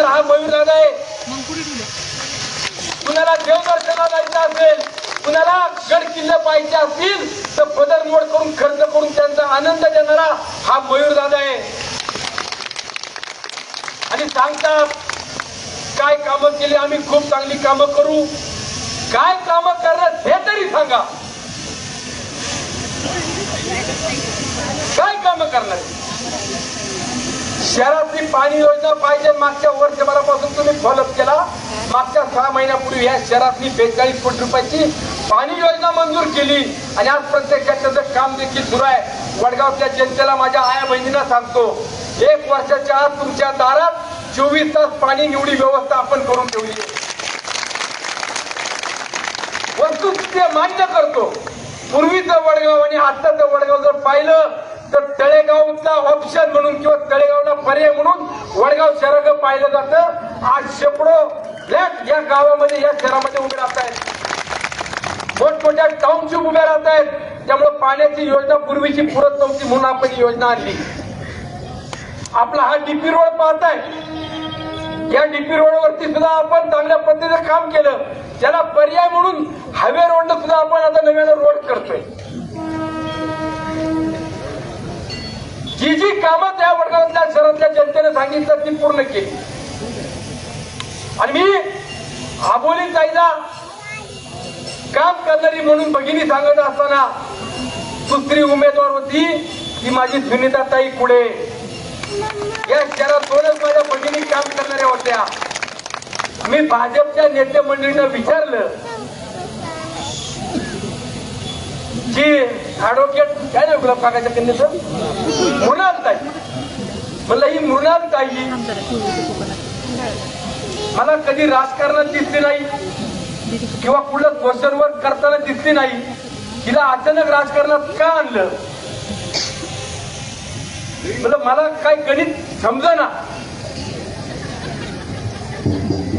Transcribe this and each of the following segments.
देणार हा मयूरदादा आहे. कुणाला देवदर्शनाला जायचं असेल कुणाला गड किल्ले पाहिजे असतील तर पदर मोड करून खर्च करून त्यांचा आनंद देणारा हा मयूरदादा आहे. आणि सांगतात काय कामं केली आम्ही खूप चांगली कामं करू. काय कामं करणार हे तरी सांगा. काय कामं करणार? शहरातली पाणी योजना पाहिजे मागच्या वर्षभरापासून तुम्ही फॉलोअप केला. मागच्या सहा महिन्यापूर्वी या शहरातली बेचाळीस कोटी रुपयाची पाणी योजना मंजूर केली. आणि आज प्रत्यक्षात त्याचं काम देखील सुरू आहे. वडगावच्या जनतेला माझ्या आया बहिणींना सांगतो एक वर्षाच्या आत तुमच्या दारात चोवीस तास पाणी निवडी व्यवस्था आपण करून ठेवली वस्तू ते मान्य करतो. पूर्वीचं वडगाव आणि आत्ताचं वडगाव जर पाहिलं तर तळेगावचा ऑप्शन म्हणून किंवा तळेगावला पर्याय म्हणून वडगाव शहराकडे पाहिलं जातं. आज शेकडो फ्लॅट या गावामध्ये या शहरामध्ये उभे राहत आहेत. मोठमोठ्या टाउनशिप उभ्या राहत आहेत. त्यामुळे पाण्याची योजना पूर्वीची पुरत नव्हती म्हणून आपण ही योजना आणली. आपला हा डीपी रोड पाहताय. या डीपी रोडवरती सुद्धा आपण चांगल्या पद्धतीने काम केलं. त्याला पर्याय म्हणून हायवे रोडनं सुद्धा आपण आता नव्यानं रोड करतोय. जी जी कामं त्या वर्गातल्या शहरातल्या जनतेने सांगितलं ती पूर्ण केली. आणि मी आबोली ताईला काम करणारी म्हणून भगिनी सांगत असताना दुसरी उमेदवार होती ती माझी सुनीता ताई कुडे या शहरात दोनच माझ्या भगिनी काम करणाऱ्या होत्या. मी भाजपच्या नेते मंडळीनं विचारलं की ॲडव्होकेट काय नाही गुलाब काकाच्या कन्याचं मृणाल ताई. म्हणलं ही मृणाल ताई. मला कधी राजकारणात दिसली नाही किंवा कुठलं क्वेश्चन वर्क करताना दिसली नाही. तिला अचानक राजकारणात का आणलं? म्हणलं मला काय गणित समजना.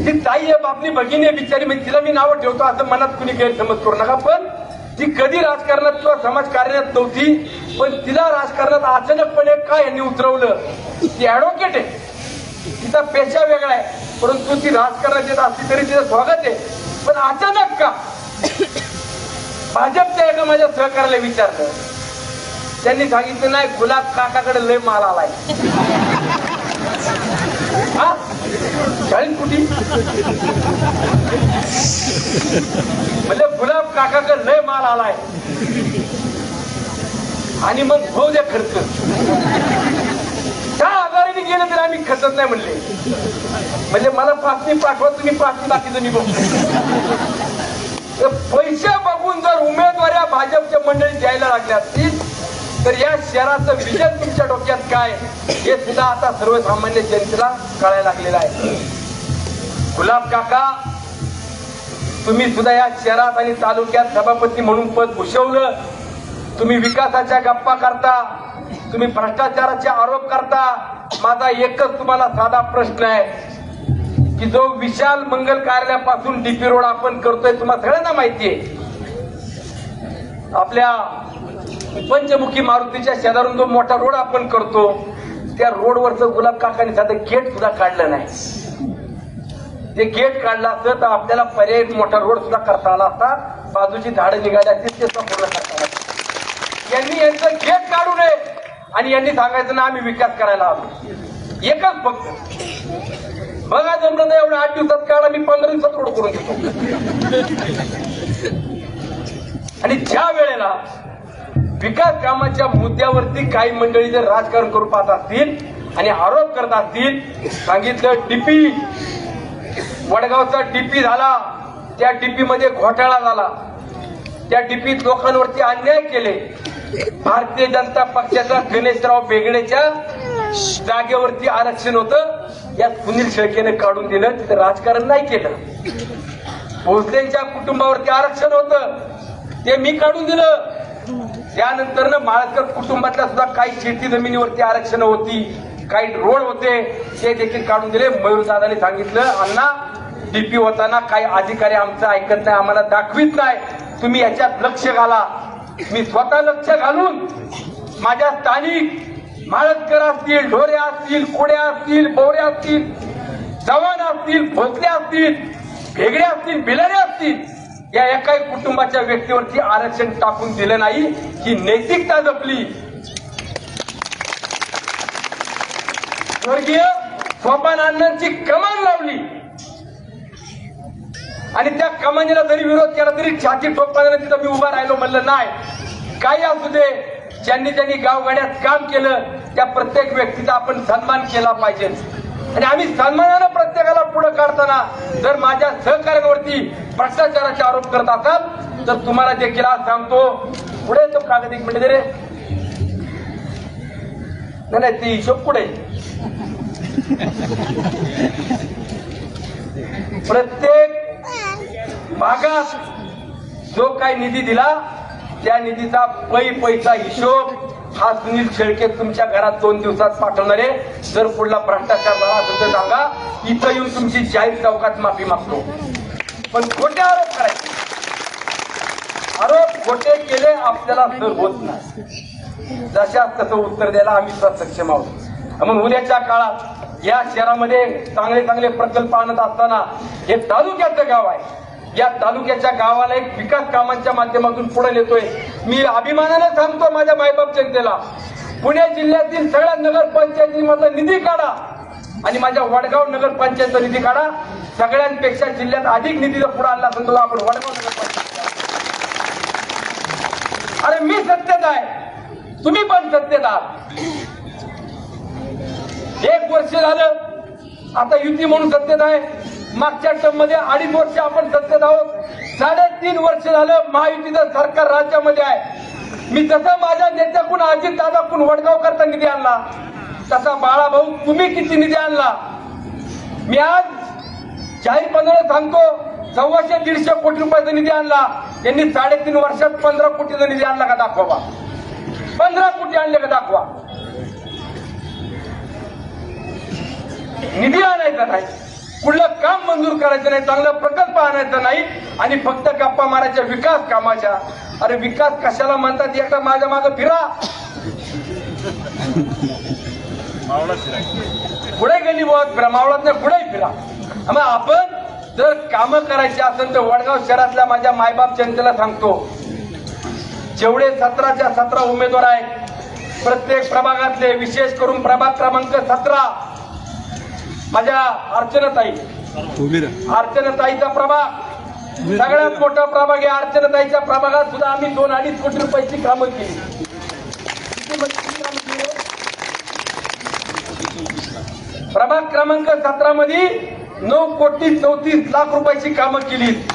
ती ताई आहे बापनी भगिनी आहे बिचारी म्हणजे तिला मी नावं ठेवतो असं मनात कुणी गैरसमज करू नका पण ती कधी राजकारणात किंवा समाजकार्यात नव्हती पण तिला राजकारणात अचानकपणे का यांनी उतरवलं? ती ऍडव्होकेट आहे. तिचा पेशा वेगळा आहे. परंतु ती राजकारणात येत असली तरी तिचं स्वागत आहे. पण अचानक का? भाजपच्या एका माझ्या सहकार्याला विचारलं. त्यांनी सांगितलं नाही गुलाब काकाकडे लय माल आलाय. चाळीस कुठे? म्हणजे गुलाब काकाकडं लय माल आलाय. आणि मग होऊ द्या खर्च. त्या आजाराने गेलं तर आम्ही खचत नाही म्हणले. म्हणजे मला पाचनी पाठवा तुम्ही पाचनी बाकीचं मी बघतो. तर पैसे बघून जर उमेदवाऱ्या भाजपच्या मंडळी द्यायला लागल्या असतील तर या शहराचं विजन तुमच्या डोक्यात काय? हे सुद्धा आता सर्वसामान्य जनतेला कळायला लागलेलं आहे. गुलाब काका तुम्ही सुद्धा या शहरात आणि तालुक्यात सभापती म्हणून पद भूषवलं. तुम्ही विकासाच्या गप्पा करता तुम्ही भ्रष्टाचाराचे आरोप करता. माझा एकच तुम्हाला साधा प्रश्न आहे की जो विशाल मंगल कार्यालयापासून डीपी रोड आपण करतोय तुम्हाला सगळ्यांना माहिती आहे. आपल्या पंचमुखी मारुतीच्या शेजारून जो मोठा रोड आपण करतो त्या रोडवरचं गुलाब काकाने साधं गेट सुद्धा काढलं नाही. ते गेट काढलं असतं तर आपल्याला पर्याय मोठा रोड सुद्धा करता आला असता. बाजूची झाडं निघाली असतील ते सुद्धा पूर्ण करता आला यांनी यांचं गेट काढू नये. आणि यांनी सांगायचं ना आम्ही विकास करायला आलो. एकच फक्त. बघा जमलं नाही एवढं आठ दिवसात काढा मी पंधरा दिवसात रोड करून देतो. आणि ज्या वेळेला विकास कामाच्या मुद्द्यावरती काही मंडळी जर राजकारण करू पाहत असतील आणि आरोप करत असतील सांगितलं डीपी वडगावचा डीपी झाला त्या डीपी मध्ये घोटाळा झाला. त्या डीपीत लोकांवरती अन्याय केले. भारतीय जनता पक्षाच्या गणेशराव बेगडेच्या जागेवरती आरक्षण होतं. यात सुनील शेळकेने काढून दिलं तिथं राजकारण नाही केलं. भोसलेच्या कुटुंबावरती आरक्षण होतं. ते मी काढून दिलं. त्यानंतर माळकर कुटुंबातल्या सुद्धा काही शेती जमिनीवरती आरक्षण होती काही रोड होते ते देखील काढून दिले. मयूर दादाने सांगितलं अण्णा डीपी होताना काही अधिकारी आमचं ऐकत नाही आम्हाला दाखवित नाही. तुम्ही याच्यात लक्ष घाला. मी स्वतः लक्ष घालून माझ्या स्थानिक माळतकर असतील ढोरे असतील कोड्या असतील बोऱ्या असतील चव्हाण असतील भोसले असतील भेगडे असतील बिलारे असतील या एकाही कुटुंबाच्या व्यक्तीवरती आरक्षण टाकून दिलं नाही ही नैतिकता जपली. स्वर्गीय सोपान अण्णांची कमान लावली. आणि त्या कमानीला जरी विरोध केला तरी छाती ठोकताना तिथं मी उभा राहिलो म्हणलं नाही काही असू दे. ज्यांनी त्यांनी गावगाड्यात काम केलं त्या प्रत्येक व्यक्तीचा आपण सन्मान केला पाहिजे. आणि आम्ही सन्मानानं प्रत्येकाला पुढे काढताना जर माझ्या सहकार्यावरती भ्रष्टाचाराचे आरोप करत असाल तर तुम्हाला देखील आज सांगतो पुढे तो कागद एक मिनिट रे. नाही नाही ते हिशोब पुढे प्रत्येक भागात जो काही निधी दिला त्या निधीचा पै पैसा हिशोब हा सुनील शेळके तुमच्या घरात दोन दिवसात पाठवणारे जर पुढला भ्रष्टाचार झाला असेल तर सांगा इथं येऊन तुमची जाहीर चौकात माफी मागतो. पण खोटे आरोप करायचे. आरोप खोटे केले आपल्याला सर होत नाही. जशा तसं उत्तर द्यायला आम्ही सक्षम आहोत. मग उद्याच्या काळात या शहरामध्ये चांगले चांगले प्रकल्प आणत असताना हे तालुक्याचं गाव आहे. या तालुक्याच्या गावाला एक विकास कामांच्या माध्यमातून पुढे नेतोय. मी अभिमानानं सांगतो माझ्या मायबाप जनतेला. पुणे जिल्ह्यातील सगळ्या नगरपंचायतीमधला निधी काढा आणि माझ्या वडगाव नगरपंचायतचा निधी काढा. सगळ्यांपेक्षा जिल्ह्यात अधिक निधी जर पुढे आणला असेल तर आपण वडगाव नगरपंचायत. अरे मी सत्तेत आहे. तुम्ही पण सत्तेत आहात. एक वर्ष झालं आता युती म्हणून सत्तेत आहे. मागच्या टर्ममध्ये अडीच वर्ष आपण सत्तेत आहोत. साडेतीन वर्ष झालं महायुतीचं सरकार राज्यामध्ये आहे. मी जसं माझ्या नेत्याकडून अजित दादाकडून वडगाव करता निधी आणला तसा बाळाभाऊ तुम्ही किती निधी आणला? मी आज जाहीरपणाने सांगतो सव्वाशे दीडशे कोटी रुपयाचा निधी आणला. यांनी साडेतीन वर्षात पंधरा कोटीचा निधी आणला का दाखवा पंधरा कोटी आणले का दाखवा. निधी आणायचा नाही. कुठलं काम मंजूर करायचं नाही चांगला प्रकल्प आणायचा नाही आणि फक्त गप्पा मारायच्या विकास कामाच्या. अरे विकास कशाला म्हणतात? एकदा माझ्या मागं फिरा. पुढे गेली बघ फिरा मावळात नाही पुढेही फिरा. मग आपण जर कामं करायची असेल तर वडगाव शहरातल्या माझ्या मायबाप जनतेला सांगतो जेवढे सतराच्या सतरा उमेदवार आहेत प्रत्येक प्रभागातले विशेष करून प्रभाग क्रमांक सतरा माझ्या अर्चनाताई. अर्चनाताईचा प्रभाग. सगळ्यात मोठा प्रभाग आहे अर्चनाताईच्या प्रभागात सुद्धा आम्ही दोन अडीच कोटी रुपयाची कामं केली. किती म- किती कामं केली? प्रभाग क्रमांक सतरा मध्ये नऊ कोटी चौतीस लाख रुपयाची कामं केली.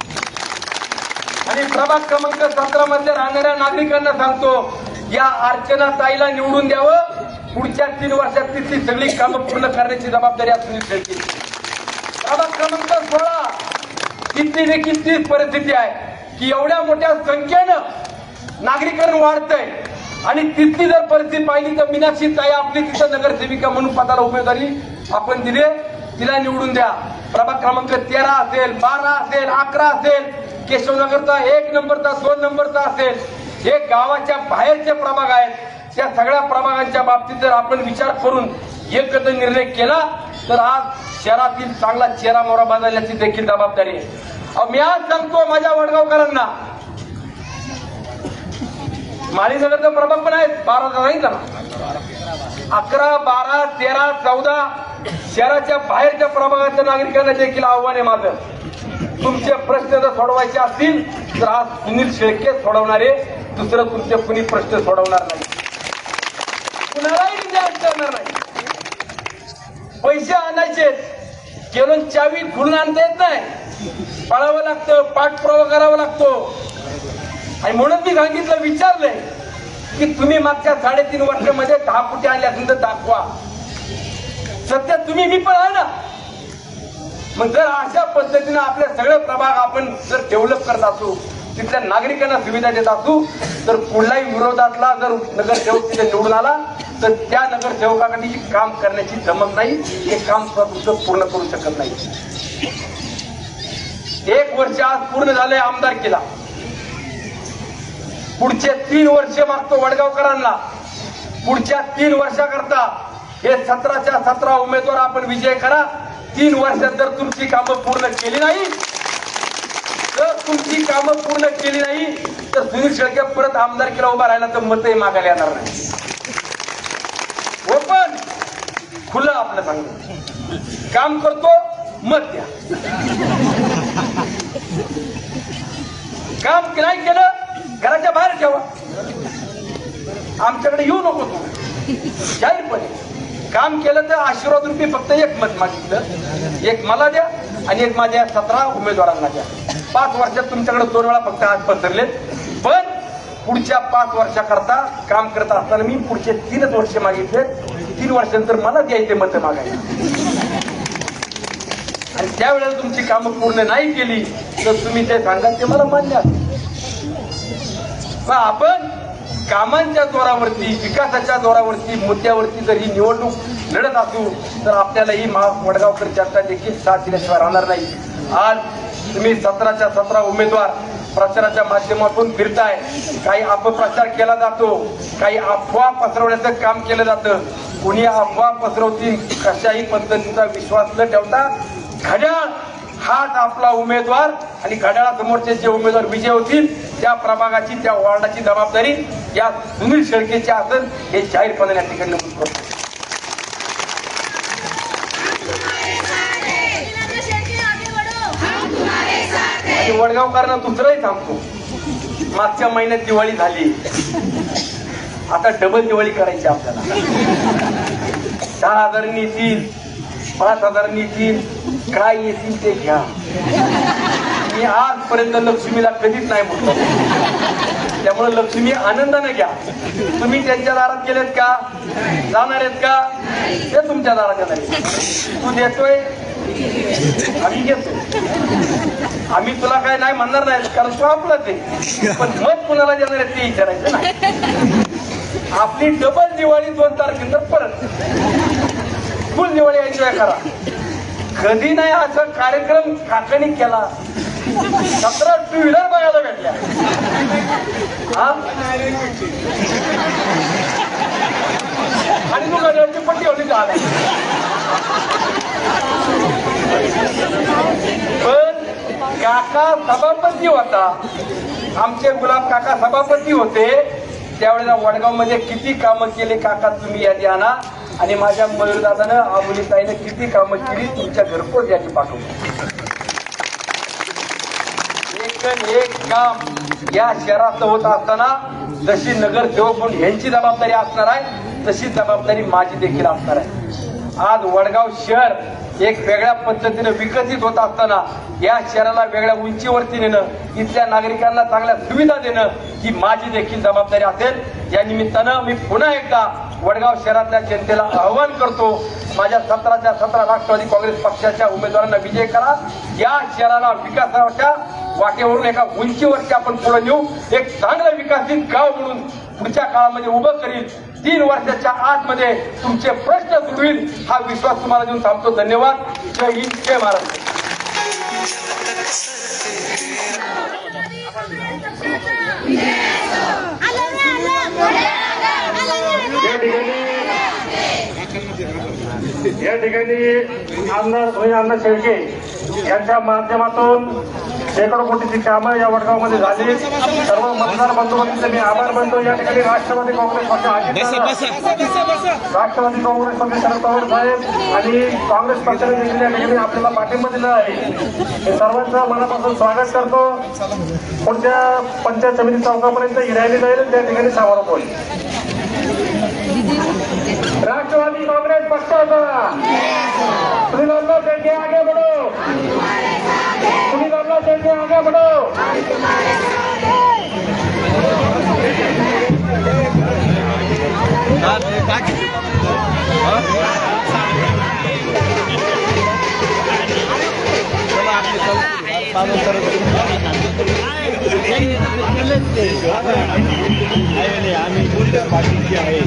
आणि प्रभाग क्रमांक सतरा मध्ये राहणाऱ्या नागरिकांना सांगतो या अर्चना ताईला निवडून द्यावं. पुढच्या तीन वर्षात तिथली सगळी कामं पूर्ण करण्याची जबाबदारी असून सुनील शेळके प्रभाग क्रमांक सोळा. तिथली देखील तीच परिस्थिती आहे? की एवढ्या मोठ्या संख्येनं नागरीकरण वाढतंय. आणि तिथली जर परिस्थिती पाहिली तर मीनाक्षी ताई आपली तिथं नगरसेविका म्हणून पदाला उमेदवारी आपण दिले. तिला निवडून द्या. प्रभाग क्रमांक तेरा असेल बारा असेल अकरा असेल केशवनगरचा एक नंबरचा दोन नंबरचा असेल. हे गावाच्या बाहेरचे प्रभाग आहेत. त्या सगळ्या प्रभागांच्या बाबतीत जर आपण विचार करून एकत्र निर्णय केला तर आज शहरातील चांगला चेहरा मोरा बांधण्याची देखील जबाबदारी आहे. अहो, मी आज सांगतो माझ्या वडगावकरांना. माळीनगरचा प्रभाग पण आहेत बारा नाही ना अकरा बारा तेरा चौदा शहराच्या बाहेरच्या प्रभागाच्या नागरिकांना देखील आव्हान आहे माझं. तुमचे प्रश्न जर सोडवायचे असतील तर आज सुनील शेळके सोडवणारे दुसरं तुमचे कुणी प्रश्न सोडवणार नाही. करणार नाही. पैसे आणायचे केवळ चावी खुलून आणता येत नाही. पळावं लागतं पाठपुरावा करावा लागतो. आणि म्हणून मी सांगितलं विचारलंय की तुम्ही मागच्या साडेतीन वर्षामध्ये दहा कोटी आले असेल तर दाखवा. सध्या तुम्ही मी पण आहे ना. मग जर अशा पद्धतीनं आपल्या सगळे प्रभाग आपण जर डेव्हलप करत असू तिथल्या नागरिकांना सुविधा देत असू तर कुठलाही विरोधातला जर नगरसेवक तिथे निवडून आला तर त्या नगरसेवकाकडे काम करण्याची जमत नाही हे काम स्वतः पूर्ण करू शकत नाही. एक वर्ष आज पूर्ण झालंय आमदार केला. पुढचे तीन वर्ष मागतो वडगावकरांना. पुढच्या तीन वर्षाकरता हे सतराच्या सतरा उमेदवार आपण विजय करा. तीन वर्षात जर तुमची कामं पूर्ण केली नाही जर तुमची कामं पूर्ण केली नाही तर सुनील शेळके परत आमदारकीला उभा राहिला तर मतही मागायला येणार नाही. ओपन! खुलं आपलं सांगतो काम करतो मत द्या. काम नाही केलं घराच्या बाहेर ठेवा. आमच्याकडे येऊ नको तू. जाहीरपणे काम केलं तर आशीर्वाद रुपये फक्त एक मत मागितलं. एक मला द्या आणि एक माझ्या सतरा उमेदवारांना द्या. पाच वर्षात तुमच्याकडे दोन वेळा फक्त हात पसरले पण पुढच्या पाच वर्षाकरता काम करत असताना मी पुढचे तीनच वर्ष मागितले. तीन वर्षानंतर मला द्यायचे मत मागायला. आणि त्यावेळेला तुमची कामं पूर्ण नाही केली तर तुम्ही ते सांगा ते मला मान्य मग आपण कामांच्या जोरावरती विकासाच्या जोरावरती मुद्द्यावरती जर ही निवडणूक लढत असू तर आपल्याला ही महा वडगावकर जनता देखील साथ दिल्याशिवाय राहणार नाही. आज तुम्ही सतराच्या सतरा उमेदवार प्रचाराच्या माध्यमातून फिरताय. काही अपप्रचार केला जातो. काही अफवा पसरवण्याचं काम केलं जातं. कुणी अफवा पसरवतील कशाही पद्धतीचा विश्वास न ठेवता घड्याळ हाच आपला उमेदवार आणि घड्याळासमोरचे जे उमेदवार विजय होतील त्या प्रभागाची त्या वॉर्डाची जबाबदारी या सुनील शेळकेची असेल हे जाहीरपणे या ठिकाणी नमूद करतो. आणि वडगावकरांना दुसरंही सांगतो मागच्या महिन्यात दिवाळी झाली. आता डबल दिवाळी करायची आपल्याला. दहा हजार येतील पाच हजार येतील काय येतील ते घ्या. मी आजपर्यंत लक्ष्मीला कधीच नाही म्हणतो. त्यामुळे लक्ष्मी आनंदाने घ्या. तुम्ही त्यांच्या दारात गेलेत का? जाणार आहेत का? ते तुमच्या दारात नाही तू देतोय आम्ही घेतो आम्ही तुला काय नाही म्हणणार नाही कारण तू आपलाच ते पण मत कुणाला देणार आहे ते विचारायचं नाही. आपली डबल दिवाळी दोन तारखेनंतर परत. फुल दिवाळी यायची करा कधी नाही असा कार्यक्रम काकाने केला. सतरा टू व्हीलर बघायला भेटल्या आणि तू गाड्याची पट्टी होती झाला पण काका सभापती होता. आमचे गुलाब काका सभापती होते. त्यावेळेला वडगावमध्ये किती कामं केले काका तुम्ही यादी आणा आणि माझ्या मयूरदादानं आबुलीताईनं किती कामं केली? तुमच्या घरपोच यादी पाठवतो एक एक काम. या शहरात होत असताना जशी नगरसेवक म्हणून यांची जबाबदारी असणार आहे तशी जबाबदारी माझी देखील असणार आहे. आज वडगाव शहर एक वेगळ्या पद्धतीनं विकसित होत असताना या शहराला वेगळ्या उंचीवरती नेणं इथल्या नागरिकांना चांगल्या सुविधा देणं ही माझी देखील जबाबदारी असेल. या निमित्तानं मी पुन्हा एकदा वडगाव शहरातल्या जनतेला आवाहन करतो माझ्या सतराच्या सतरा राष्ट्रवादी काँग्रेस पक्षाच्या उमेदवारांना विजय करा. या शहराला विकासाच्या वाटेवरून एका उंचीवरती आपण पुढे नेऊ. एक चांगलं विकसित गाव म्हणून पुढच्या काळामध्ये उभं करील तीन वर्षाच्या आतमध्ये तुमचे प्रश्न सुटतील हा विश्वास तुम्हाला देऊन थांबतो. धन्यवाद. जय हिंद जय महाराष्ट्र या ठिकाणी आमदार धोई अण्णा शेळके यांच्या माध्यमातून शेकडो कोटीची कामं या वडगावमध्ये झाली. सर्व मतदार बंधूंचे मी आभार मानतो. या ठिकाणी राष्ट्रवादी काँग्रेस राष्ट्रवादी काँग्रेस पक्ष शरद पवार साहेब आणि काँग्रेस पक्षाने देखील या ठिकाणी आपल्याला पाठिंबा दिला आहे. हे सर्वांचं मनापासून स्वागत करतो. पुढच्या पंचायत समिती चौकापर्यंत ही रॅली जाईल. त्या ठिकाणी समारोप होईल राष्ट्रवादी कांग्रेस पक्षाचा शेट्टी आगे बढ़ो. शेट्टी आगे बढ़ो. आम्ही बाकीची आहे